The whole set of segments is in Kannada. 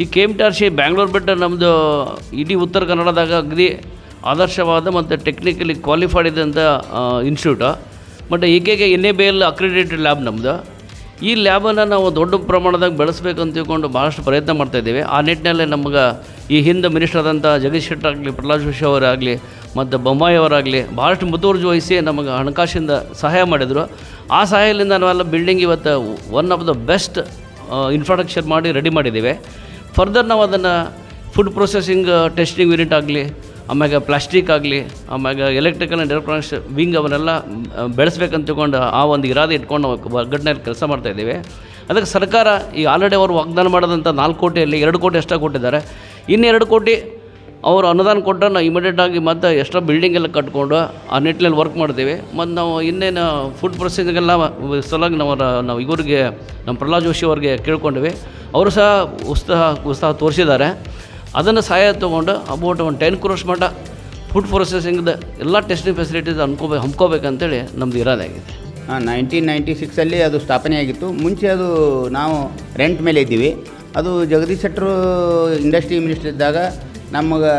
ಈ K M T R C Bangalore ಬಿಟ್ಟು ನಮ್ಮದು ಇಡೀ ಉತ್ತರ ಕನ್ನಡದಾಗ ಅಗ್ರಿ ಆದರ್ಶವಾದ ಮತ್ತು ಟೆಕ್ನಿಕಲಿ ಕ್ವಾಲಿಫೈಡ್ ಇದ್ದಂಥ ಇನ್ಸ್ಟಿಟ್ಯೂಟು ಬಟ್ ಈಗೀಗ N A B L accredited lab ನಮ್ಮದು ಈ ಲ್ಯಾಬನ್ನು ನಾವು ದೊಡ್ಡ ಪ್ರಮಾಣದಾಗ ಬೆಳೆಸ್ಬೇಕು ಅಂತ ತಿಳ್ಕೊಂಡು ಭಾಳಷ್ಟು ಪ್ರಯತ್ನ ಮಾಡ್ತಾಯಿದ್ದೀವಿ ಆ ನಿಟ್ಟಿನಲ್ಲಿ ನಮ್ಗೆ ಈ ಹಿಂದೆ ಮಿನಿಸ್ಟರ್ ಆದಂಥ ಜಗದೀಶ್ ಶೆಟ್ಟರ್ ಆಗಲಿ, ಪ್ರಹ್ಲಾದ್ ಜೋಶಿ ಅವರಾಗಲಿ, ಮತ್ತು ಬೊಮ್ಮಾಯಿ ಅವರಾಗಲಿ ಭಾಳಷ್ಟು ಮುತುವರ್ಜಿ ವಹಿಸಿ ನಮಗೆ ಹಣಕಾಸಿಂದ ಸಹಾಯ ಮಾಡಿದರು. ಆ ಸಹಾಯದಿಂದ ನಾವೆಲ್ಲ ಬಿಲ್ಡಿಂಗ್ ಇವತ್ತು one of the best infrastructure ಮಾಡಿ ರೆಡಿ ಮಾಡಿದ್ದೀವಿ. ಫರ್ದರ್ ನಾವು ಅದನ್ನು ಫುಡ್ ಪ್ರೊಸೆಸಿಂಗ್ ಟೆಸ್ಟಿಂಗ್ ಯೂನಿಟ್ ಆಗಲಿ, ಆಮ್ಯಾಗ ಪ್ಲಾಸ್ಟಿಕ್ ಆಗಲಿ, ಆಮ್ಯಾಗ ಎಲೆಕ್ಟ್ರಿಕಲ್ ಆ್ಯಂಡ್ ಎಲೆಕ್ಟ್ರಾನಿಕ್ಸ್ ವಿಂಗ್ ಅವನ್ನೆಲ್ಲ ಬೆಳೆಸ್ಬೇಕಂತ ತಿಳ್ಕೊಂಡು ಆ ಒಂದು ಇರಾದೆ ಇಟ್ಕೊಂಡು ನಾವು ಒಗ್ಗಟ್ಟಿನಲ್ಲಿ ಕೆಲಸ ಮಾಡ್ತಾಯಿದ್ದೀವಿ ಅದಕ್ಕೆ ಸರ್ಕಾರ ಈ ಆಲ್ರೆಡಿ ಅವರು ವಾಗ್ದಾನ ಮಾಡಿದಂಥ ನಾಲ್ಕು ಕೋಟಿಯಲ್ಲಿ ಎರಡು ಕೋಟಿ ಅಷ್ಟೇ ಕೊಟ್ಟಿದ್ದಾರೆ. ಇನ್ನೆರಡು ಕೋಟಿ ಅವರು ಅನುದಾನ ಕೊಟ್ಟರೆ ನಾವು ಇಮಿಡಿಯೇಟಾಗಿ ಮತ್ತೆ ಎಕ್ಸ್ಟ್ರಾ ಬಿಲ್ಡಿಂಗ್ ಎಲ್ಲ ಕಟ್ಕೊಂಡು ಆ ನಿಟ್ಟಿನಲ್ಲಿ ವರ್ಕ್ ಮಾಡ್ತೀವಿ. ಮತ್ತು ನಾವು ಇನ್ನೇನು ಫುಡ್ ಪ್ರೊಸೆಸಿಂಗೆಲ್ಲ ಸಲುವಾಗಿ ನಾವು ನಾವು ಇವರಿಗೆ, ನಮ್ಮ ಪ್ರಹ್ಲಾದ್ ಜೋಶಿ ಅವ್ರಿಗೆ ಕೇಳ್ಕೊಂಡ್ವಿ. ಅವರು ಸಹ ಉತ್ಸಾಹ ಉತ್ಸಾಹ ತೋರಿಸಿದ್ದಾರೆ. ಅದನ್ನು ಸಹಾಯ ತೊಗೊಂಡು ಅಬೌಟ್ ಒಂದು ಟೆನ್ ಕ್ರೋರ್ಸ್ ಮಟ್ಟ ಫುಡ್ ಪ್ರೊಸೆಸಿಂಗ್ದು ಎಲ್ಲ ಟೆಸ್ಟಿಂಗ್ ಫೆಸಿಲಿಟೀಸ್ ಅನ್ಕೋಬೇಕು ಹಮ್ಕೋಬೇಕಂತೇಳಿ ನಮ್ದು ಇರೋದೇ ಆಗಿದೆ. ನೈನ್ಟೀನ್ ನೈಂಟಿ ಸಿಕ್ಸಲ್ಲಿ ಅದು ಸ್ಥಾಪನೆಯಾಗಿತ್ತು ಮುಂಚೆ ಅದು ನಾವು ರೆಂಟ್ ಮೇಲೆ ಇದ್ದೀವಿ ಅದು ಜಗದೀಶ್ ಶೆಟ್ಟರು ಇಂಡಸ್ಟ್ರಿ ಮಿನಿಸ್ಟರ್ ಇದ್ದಾಗ ನಮಗೆ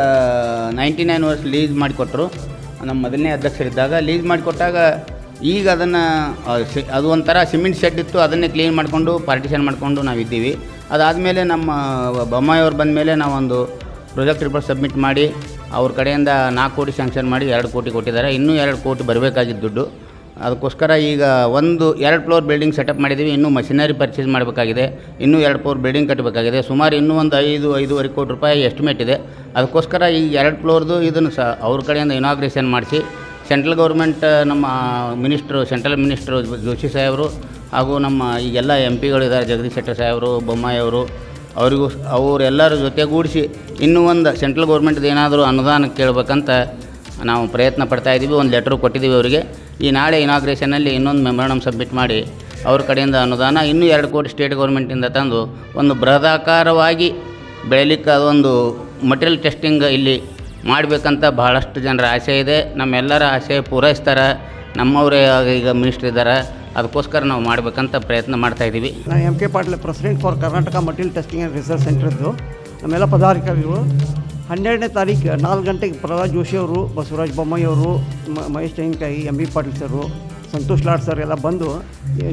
ನೈಂಟಿ ನೈನ್ ವರ್ಷ ಲೀಸ್ ಮಾಡಿಕೊಟ್ರು. ನಮ್ಮ ಮೊದಲನೇ ಅಧ್ಯಕ್ಷರಿದ್ದಾಗ ಲೀಸ್ ಮಾಡಿಕೊಟ್ಟಾಗ ಈಗ ಅದನ್ನು ಅದು ಒಂಥರ ಸಿಮೆಂಟ್ ಶೆಡ್ ಇತ್ತು, ಅದನ್ನೇ ಕ್ಲೀನ್ ಮಾಡಿಕೊಂಡು ಪಾರ್ಟಿಷನ್ ಮಾಡಿಕೊಂಡು ನಾವಿದ್ದೀವಿ ಅದಾದಮೇಲೆ ನಮ್ಮ ಬೊಮ್ಮಾಯಿಯವ್ರು ಬಂದ ಮೇಲೆ ನಾವೊಂದು ಪ್ರೊಜೆಕ್ಟ್ ರಿಪೋರ್ಟ್ ಸಬ್ಮಿಟ್ ಮಾಡಿ ಅವ್ರ ಕಡೆಯಿಂದ ನಾಲ್ಕು ಕೋಟಿ ಸ್ಯಾಂಕ್ಷನ್ ಮಾಡಿ ಎರಡು ಕೋಟಿ ಕೊಟ್ಟಿದ್ದಾರೆ. ಇನ್ನೂ ಎರಡು ಕೋಟಿ ಬರಬೇಕಾಗಿದ್ದು ದುಡ್ಡು. ಅದಕ್ಕೋಸ್ಕರ ಈಗ ಒಂದು, ಎರಡು ಫ್ಲೋರ್ ಬಿಲ್ಡಿಂಗ್ ಸೆಟಪ್ ಮಾಡಿದ್ದೀವಿ. ಇನ್ನೂ ಮಷಿನರಿ ಪರ್ಚೇಸ್ ಮಾಡಬೇಕಾಗಿದೆ. ಇನ್ನೂ ಎರಡು ಫ್ಲೋರ್ ಬಿಲ್ಡಿಂಗ್ ಕಟ್ಟಬೇಕಾಗಿದೆ. ಸುಮಾರು ಇನ್ನೂ ಒಂದು ಐದು, ಐದೂವರೆ ಕೋಟಿ ರೂಪಾಯಿ ಎಸ್ಟಿಮೇಟ್ ಇದೆ. ಅದಕ್ಕೋಸ್ಕರ ಈ ಎರಡು ಫ್ಲೋರ್ದು ಇದನ್ನು ಸಹ ಅವ್ರ ಕಡೆಯಿಂದ ಇನಾಗ್ರೇಷನ್ ಮಾಡಿಸಿ ಸೆಂಟ್ರಲ್ ಗೌರ್ಮೆಂಟ್ ನಮ್ಮ ಮಿನಿಸ್ಟ್ರು ಸೆಂಟ್ರಲ್ ಮಿನಿಸ್ಟ್ರು ಜೋಶಿ ಸಾಹೇಬರು ಹಾಗೂ ನಮ್ಮ ಈಗೆಲ್ಲ ಎಂ ಪಿಗಳಿದ್ದಾರೆ ಜಗದೀಶ್ ಶೆಟ್ಟರ್ ಸಾಹೇಬರು, ಬೊಮ್ಮಾಯಿ ಅವರು, ಅವರಿಗೂ ಅವರೆಲ್ಲರ ಜೊತೆಗೂಡಿಸಿ ಇನ್ನೂ ಒಂದು ಸೆಂಟ್ರಲ್ ಗೌರ್ಮೆಂಟ್ದು ಏನಾದರೂ ಅನುದಾನ ಕೇಳಬೇಕಂತ ನಾವು ಪ್ರಯತ್ನ ಪಡ್ತಾ ಇದ್ದೀವಿ. ಒಂದು ಲೆಟ್ರು ಕೊಟ್ಟಿದ್ದೀವಿ ಅವರಿಗೆ. ಈ ನಾಳೆ ಇನಾಗ್ರೇಷನಲ್ಲಿ ಇನ್ನೊಂದು ಮೆಮೊರಾಂಡಮ್ ಸಬ್ಮಿಟ್ ಮಾಡಿ ಅವ್ರ ಕಡೆಯಿಂದ ಅನುದಾನ ಇನ್ನೂ ಎರಡು ಕೋಟಿ ಸ್ಟೇಟ್ ಗೌರ್ಮೆಂಟಿಂದ ತಂದು ಒಂದು ಬೃಹದಾಕಾರವಾಗಿ ಬೆಳಿಲಿಕ್ಕೆ ಅದೊಂದು ಮಟೀರಿಯಲ್ ಟೆಸ್ಟಿಂಗ್ ಇಲ್ಲಿ ಮಾಡಬೇಕಂತ ಬಹಳಷ್ಟು ಜನರ ಆಸೆ ಇದೆ. ನಮ್ಮೆಲ್ಲರ ಆಸೆ ಪೂರೈಸ್ತಾರೆ. ನಮ್ಮವರೇ ಈಗ ಮಿನಿಸ್ಟ್ರ್ ಇದ್ದಾರೆ. ಅದಕ್ಕೋಸ್ಕರ ನಾವು ಮಾಡಬೇಕಂತ ಪ್ರಯತ್ನ ಮಾಡ್ತಾ ಇದ್ದೀವಿ. ನಾನು M K Patil president for Karnataka material testing and research ಸೆಂಟ್ರದ್ದು ನಮ್ಮೆಲ್ಲ ಪದಾಧಿಕಾರಿಗಳು ಹನ್ನೆರಡನೇ ತಾರೀಕು ನಾಲ್ಕು ಗಂಟೆಗೆ ಪ್ರಹ್ಲಾದ್ ಜೋಶಿ ಅವರು ಬಸವರಾಜ್ ಬೊಮ್ಮಾಯಿ ಅವರು Mahesh Tenginakai M B Patil sir Santosh Lad sir ಎಲ್ಲ ಬಂದು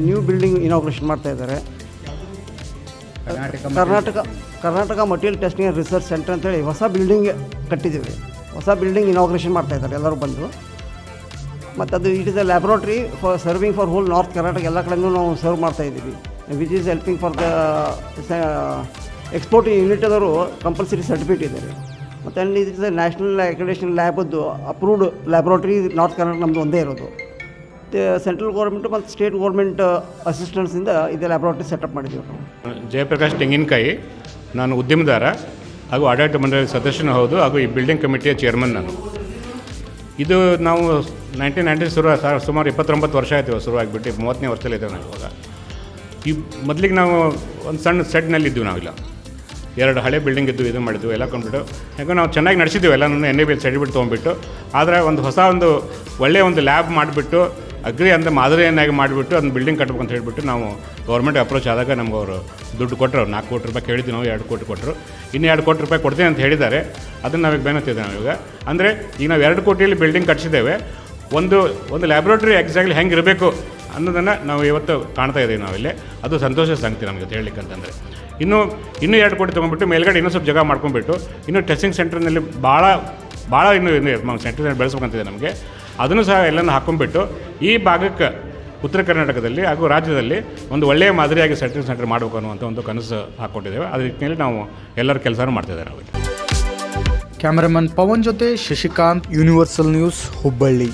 ನ್ಯೂ ಬಿಲ್ಡಿಂಗ್ ಇನಾಗ್ರೇಷನ್ ಮಾಡ್ತಾ ಇದ್ದಾರೆ. Karnataka Karnataka material testing and research center ಅಂತೇಳಿ ಹೊಸ ಬಿಲ್ಡಿಂಗ್ ಕಟ್ಟಿದ್ದೀವಿ. ಹೊಸ ಬಿಲ್ಡಿಂಗ್ ಇನಾಗ್ರೇಷನ್ ಮಾಡ್ತಾ ಇದ್ದಾರೆ ಎಲ್ಲರೂ ಬಂದು. ಮತ್ತು ಅದು it is a laboratory for serving for whole north Karnataka ಎಲ್ಲ ಕಡೆಯೂ ನಾವು ಸರ್ವ್ ಮಾಡ್ತಾ ಇದ್ದೀವಿ. Which is helping for the exporting unit ಅದವರು compulsory certificate ಇದ್ದಾರೆ. ಮತ್ತು ಅಲ್ಲಿ ಅ ನ್ಯಾಷನಲ್ ಅಕ್ರಿಡೇಷನ್ ಲ್ಯಾಬದ್ದು ಅಪ್ರೂವ್ಡ್ ಲ್ಯಾಬ್ರೋಟ್ರಿ ನಾರ್ತ್ ಕರ್ನಾಟಕ ನಮ್ಮದು ಒಂದೇ ಇರೋದು. ಸೆಂಟ್ರಲ್ ಗೌರ್ಮೆಂಟು ಮತ್ತು ಸ್ಟೇಟ್ ಗೌರ್ಮೆಂಟ್ ಅಸಿಸ್ಟೆನ್ಸಿಂದ ಇದು ಲ್ಯಾಬ್ರೋಟ್ರಿ ಸೆಟಪ್ ಮಾಡಿದ್ದೀವಿ ನಾವು. ಜಯಪ್ರಕಾಶ್ ತೆಂಗಿನಕಾಯಿ, ನಾನು ಉದ್ಯಮದಾರ ಹಾಗೂ ಆಡಳಿತ ಮಂಡಳಿ ಸದಸ್ಯನೂ ಹೌದು ಹಾಗೂ ಈ ಬಿಲ್ಡಿಂಗ್ ಕಮಿಟಿಯ ಚೇರ್ಮನ್ ನಾನು. ಇದು ನಾವು ನೈನ್ಟೀನ್ ನೈಂಟಿ ಶುರು ಸುಮಾರು ಇಪ್ಪತ್ತೊಂಬತ್ತು ವರ್ಷ ಆಯ್ತು ಶುರು ಶುರುವಾಗಿಬಿಟ್ಟು, ಮೂವತ್ತನೇ ವರ್ಷದಲ್ಲಿ ಇದ್ದೇವೆ ನಾವು ಇವಾಗ. ಈ ಮೊದಲಿಗೆ ನಾವು ಒಂದು ಸಣ್ಣ ಸೆಟ್ನಲ್ಲಿ ಇದ್ದೀವಿ ನಾವಿಲ್ಲ. ಎರಡು ಹಳೆ ಬಿಲ್ಡಿಂಗ್ ಇದ್ದು ಇದು ಮಾಡಿದ್ವಿ, ಎಲ್ಲ ಕೊಂಡ್ಬಿಟ್ಟು. ಯಾಕಂದ್ರೆ ನಾವು ಚೆನ್ನಾಗಿ ನಡೆಸಿದ್ದೀವಿ ಎಲ್ಲ ಎನ್ ಎ ಬಿ ಸರ್ಟಿಫಿಕೇಟ್ ತೊಗೊಂಡ್ಬಿಟ್ಟು. ಆದರೆ ಒಂದು ಹೊಸ ಒಂದು ಒಳ್ಳೆಯ ಒಂದು ಲ್ಯಾಬ್ ಮಾಡಿಬಿಟ್ಟು, ಅಗ್ರಿ ಅಂದರೆ ಮಾದರಿಯನ್ನಾಗಿ ಮಾಡಿಬಿಟ್ಟು ಅದನ್ನ ಬಿಲ್ಡಿಂಗ್ ಕಟ್ಟಬೇಕು ಅಂತ ಹೇಳಿಬಿಟ್ಟು ನಾವು ಗೌರ್ಮೆಂಟ್ ಅಪ್ರೋಚ್ ಆದಾಗ ನಮ್ಗೆ ಅವರು ದುಡ್ಡು ಕೊಟ್ಟರು ನಾಲ್ಕು ಕೋಟಿ ರೂಪಾಯಿ ಕೇಳಿದ್ವಿ ನಾವು, ಎರಡು ಕೋಟಿ ಕೊಟ್ಟರು ಇನ್ನು ಎರಡು ಕೋಟಿ ರೂಪಾಯಿ ಕೊಡ್ತೀನಿ ಅಂತ ಹೇಳಿದ್ದಾರೆ. ಅದನ್ನು ನಾವೀಗ ಬೇನತ್ತಿದ್ದೆ ನಾವೀಗ ಅಂದರೆ ಈಗ ನಾವು ಎರಡು ಕೋಟಿಯಲ್ಲಿ ಬಿಲ್ಡಿಂಗ್ ಕಟ್ಸಿದ್ದೇವೆ. ಒಂದು ಒಂದು ಲ್ಯಾಬ್ರೇಟ್ರಿ ಎಕ್ಸಾಕ್ಟ್ಲಿ ಹೆಂಗೆ ಇರಬೇಕು ಅನ್ನೋದನ್ನು ನಾವು ಇವತ್ತು ಕಾಣ್ತಾ ಇದ್ದೀವಿ ನಾವಿಲ್ಲಿ. ಅದು ಸಂತೋಷ ಸಂಗತಿ ನಮಗೆ ಹೇಳಲಿಕ್ಕೆ ಅಂತಂದರೆ. ಇನ್ನು, ಇನ್ನೂ ಎರಡು ಕೋಟಿ ತೊಗೊಂಡ್ಬಿಟ್ಟು ಮೇಲ್ಗಡೆ ಇನ್ನೂ ಸ್ವಲ್ಪ ಜಾಗ ಮಾಡ್ಕೊಂಡ್ಬಿಟ್ಟು, ಇನ್ನು ಟೆಸ್ಟಿಂಗ್ ಸೆಂಟರ್ನಲ್ಲಿ ಭಾಳ ಭಾಳ ಇನ್ನೂ ಇನ್ನೂ ಸೆಂಟರ್ ಬೆಳೆಸ್ಬೇಕಂತಿದೆ ನಮಗೆ. ಅದನ್ನು ಸಹ ಎಲ್ಲನೂ ಹಾಕೊಂಡ್ಬಿಟ್ಟು, ಈ ಭಾಗಕ್ಕೆ ಉತ್ತರ ಕರ್ನಾಟಕದಲ್ಲಿ ಹಾಗೂ ರಾಜ್ಯದಲ್ಲಿ ಒಂದು ಒಳ್ಳೆಯ ಮಾದರಿಯಾಗಿ ಸೆಂಟ್ರಿಂಗ್ ಸೆಂಟರ್ ಮಾಡಬೇಕು ಅನ್ನುವಂಥ ಒಂದು ಕನಸು ಹಾಕ್ಕೊಟ್ಟಿದ್ದೇವೆ ಅದೇ ರೀತಿಯಲ್ಲಿ ನಾವು ಎಲ್ಲರ ಕೆಲಸನೂ ಮಾಡ್ತಿದ್ದೇವೆ ನಾವು ಕ್ಯಾಮರಾಮನ್ ಪವನ್ ಜೊತೆ ಶಶಿಕಾಂತ್ ಯೂನಿವರ್ಸಲ್ ನ್ಯೂಸ್ ಹುಬ್ಬಳ್ಳಿ